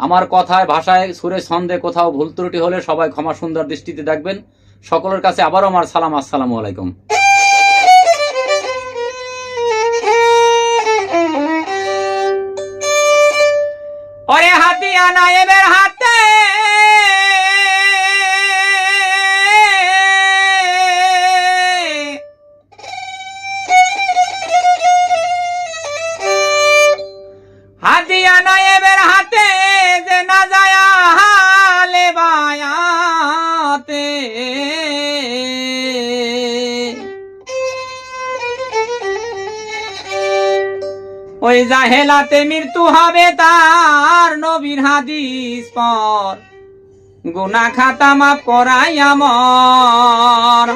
আমার কথায় ভাষায় সুরে ছন্দে কোথাও ভুল ত্রুটি হলে সবাই ক্ষমা সুন্দর দৃষ্টিতে দেখবেন। সকলের কাছে আবারও আমার সালাম আসসালামু আলাইকুম। অরে হাতি আনা এবার হাতে ওই জাহেলাতে মৃত্যু হবে তার নবীর হাদিস পর। গুনা খাতা মাফ করাই আমর।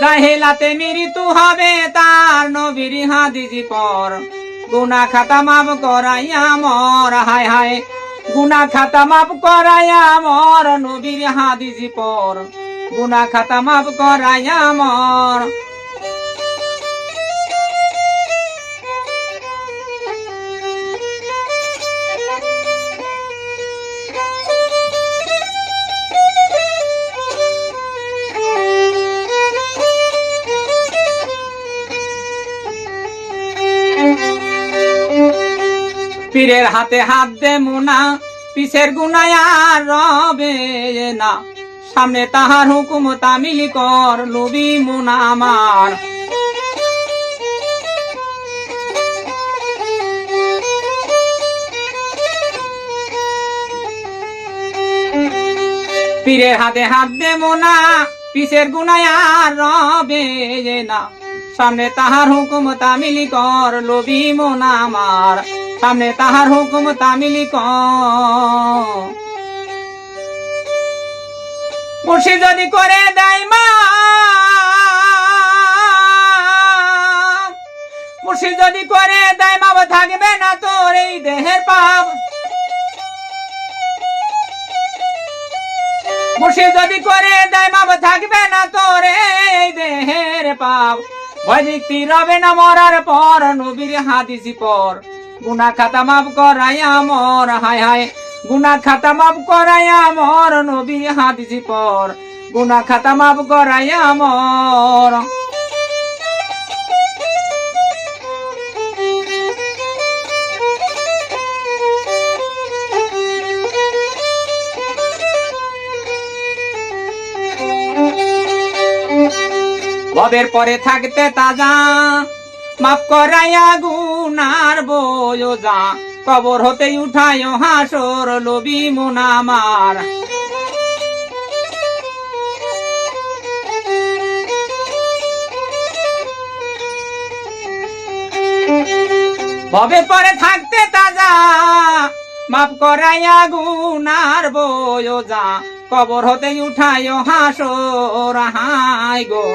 জাহেলাতে মৃত্যু হবে তার নবীর হাদিজি পর। গুনা খাতা মাপ করাইয়া মর, হায় হায়। গুনা খাতা মাপ করাইয়া মর, নবীর হাদিজি পর। গুনা খাতা মাপ করাইয়া মর পীরের হাতে হাত দে মুনা পিছের গুনায় আর রবে না। সামনে তাহার হুকুম তামিল কর লবি মুনা আমার। পীরের হাতে হাত দে মোনা পিছের গুনায় আর রবে না। সামনে তাহার হুকুম তামিলি কর লবি মোনা আমার। সামনে তাহার হুকুম তামিলি মুর্শি যদি করে দেয় মা, মুর্শি যদি করে দেয় মা থাকবে না তোর এই দেহের পাপ। মুর্শিদ যদি করে দেয় মাপ থাকবে না তোর এই দেহের পাপ। ভয় দেখতি রবে না মরার পর, নবীর হাদিসি পর। গুনা খাতা মাপ করাই আমর হায় হায়। গুনা খাতা মাপ করাই আমর নবীর হাদিসি পর। গুনা খাতা মাপ করাই আমর ভবের পরে থাকতে তাজা। মাফ করাইয়া গুনার বয়োজা কবর হতে উঠায় হাসর লবি মোনামার ভবের পরে থাকতে তাজা। মাফ করাইয়া গুনার বয়োজা কবর হতে উঠায় হাসর হাই গো।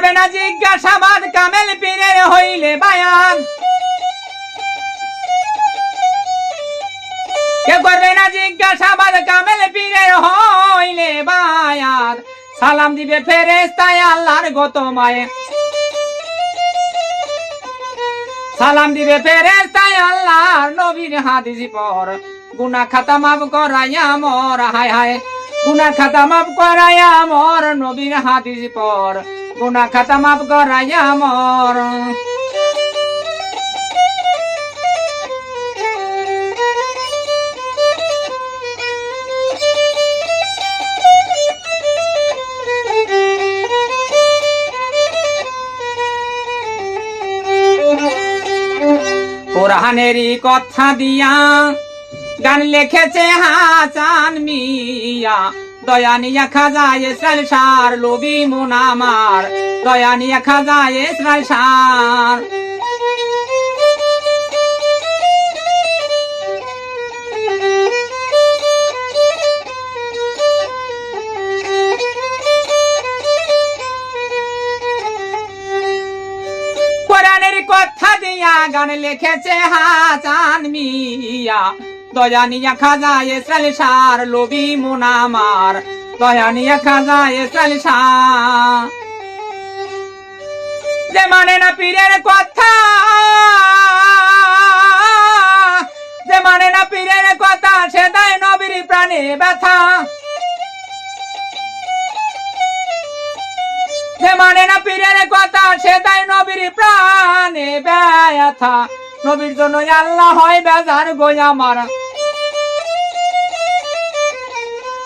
করবে না জিজ্ঞাসাবাদ, কামেল পীরের হইলে বায়ান। করবে না জিজ্ঞাসাবাদ, কামেল পীরের হইলে বায়ান। সালাম দিবে আল্লাহর গত সালাম দিবে আল্লাহর নবীর হাদিসি পর। গুনা খাতা মাফ করাইয়া মর, হায় হায়। গুনা খাতা মাফ করাইয়া মর নবীর হাদিসি পর। গুনা খাতা মাফ করাইয়া মর। কোরআনেরই কথা দিয়া গান লিখেছে হাসান মিয়া। দয়ানিয়া খাজা এসরাল সার, লোভি মন আমার। দয়া খাজা এসরাল সার। কথা দিয়া গান লিখেছে হাজান মিয়া। দয়ানিয়া খাজা ইসরাইল সার লোবি মোনামার দয়ানিয়া খাজা ইসরাইল সার যে মানে না পীরের কথা, যে মানে না পীরের কথা, সে দেয় নবীর প্রাণে ব্যথা। যে মানে না পীরের কথা, সে দেয় নবীর প্রাণে ব্যথা। নবীর জন্য আল্লাহ হয় বেজার গো আমার।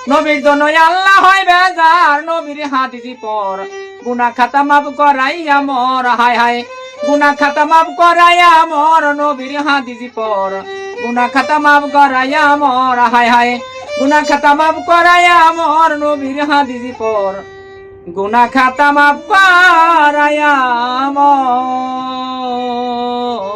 নবীর জন্য আল্লাহ হয় বেজার নবীর হাদিসি পর। গুনা খাতা মাফ করাইয়া মর হায় হায়। গুনা খাতা মাফ করাইয়া মর নবীর হাদিসি পর। গুনা খাতা মাফ করাইয়া মর হায় হায়। গুনা খাতা মাফ করাইয়া মর নবীর হাদিসি পর। গুনা খাতা মাফ করাইয়া মর